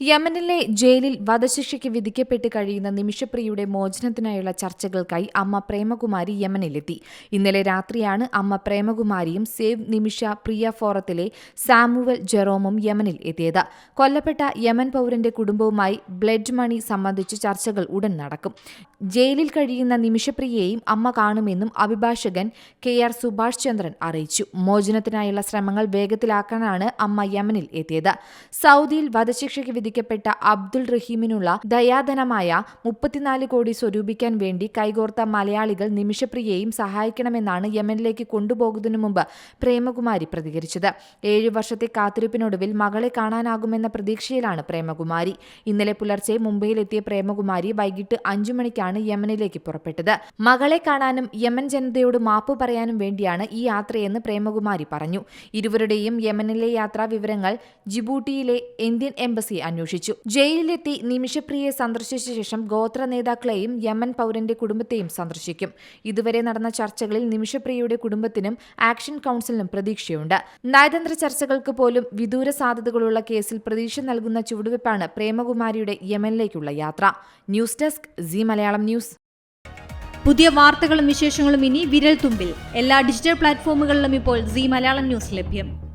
യമനിലെ ജയിലിൽ വധശിക്ഷയ്ക്ക് വിധിക്കപ്പെട്ട് കഴിയുന്ന നിമിഷപ്രിയയുടെ മോചനത്തിനായുള്ള ചർച്ചകൾക്കായി അമ്മ പ്രേമകുമാരി യമനിലെത്തി. ഇന്നലെ രാത്രിയാണ് അമ്മ പ്രേമകുമാരിയും സേവ് നിമിഷ പ്രിയ ഫോറത്തിലെ സാമുവൽ ജെറോമും യമനിൽ എത്തിയത്. കൊല്ലപ്പെട്ട യമൻ പൗരന്റെ കുടുംബവുമായി ബ്ലഡ് മണി സംബന്ധിച്ച് ചർച്ചകൾ ഉടൻ നടക്കും. ജയിലിൽ കഴിയുന്ന നിമിഷപ്രിയയെയും അമ്മ കാണുമെന്നും അഭിഭാഷകൻ കെ ആർ സുഭാഷ് ചന്ദ്രൻ അറിയിച്ചു. മോചനത്തിനായുള്ള ശ്രമങ്ങൾ വേഗത്തിലാക്കാനാണ് അമ്മ യമനിൽ എത്തിയത്. സൗദിയിൽ വധശിക്ഷയ്ക്ക് വിധിക്കപ്പെട്ട അബ്ദുൾ റഹീമിനുള്ള ദയാധനമായ മുപ്പത്തിനാല് കോടി സ്വരൂപിക്കാൻ വേണ്ടി കൈകോർത്ത മലയാളികൾ നിമിഷപ്രിയയെയും സഹായിക്കണമെന്നാണ് യമനിലേക്ക് കൊണ്ടുപോകുന്നതിനു മുമ്പ് പ്രേമകുമാരി പ്രതികരിച്ചത്. ഏഴു വർഷത്തെ കാത്തിരിപ്പിനൊടുവിൽ മകളെ കാണാനാകുമെന്ന പ്രതീക്ഷയിലാണ് പ്രേമകുമാരി. ഇന്നലെ പുലർച്ചെ മുംബൈയിലെത്തിയ പ്രേമകുമാരി വൈകിട്ട് അഞ്ചു മണിക്കാണ് യമനിലേക്ക് പുറപ്പെട്ടത്. മകളെ കാണാനും യമൻ ജനതയോട് മാപ്പ് പറയാനും വേണ്ടിയാണ് ഈ യാത്രയെന്ന് പ്രേമകുമാരി പറഞ്ഞു. ഇരുവരുടെയും യമനിലെ യാത്രാ വിവരങ്ങൾ ജിബൂട്ടിയിലെ ഇന്ത്യൻ എംബസി അന്വേഷിച്ചു. ജയിലിലെത്തി നിമിഷപ്രിയയെ സന്ദർശിച്ച ശേഷം ഗോത്ര നേതാക്കളെയും യമൻ പൗരന്റെ കുടുംബത്തെയും സന്ദർശിക്കും. ഇതുവരെ നടന്ന ചർച്ചകളിൽ നിമിഷപ്രിയയുടെ കുടുംബത്തിനും ആക്ഷൻ കൌൺസിലിനും പ്രതീക്ഷയുണ്ട്. നയതന്ത്ര ചർച്ചകൾക്ക് പോലും വിദൂര സാധ്യതകളുള്ള കേസിൽ പ്രതീക്ഷ നൽകുന്ന ചുവടുവെപ്പാണ് പ്രേമകുമാരിയുടെ യമനിലേക്കുള്ള യാത്ര. News desk C Malayalam news. പുതിയ വാർത്തകളും വിശേഷങ്ങളും ഇനി വിരൽ തുമ്പിൽ എല്ലാ ഡിജിറ്റൽ പ്ലാറ്റ്ഫോമുകളിലും ഇപ്പോൾ സി മലയാളം ന്യൂസ് ലഭ്യം.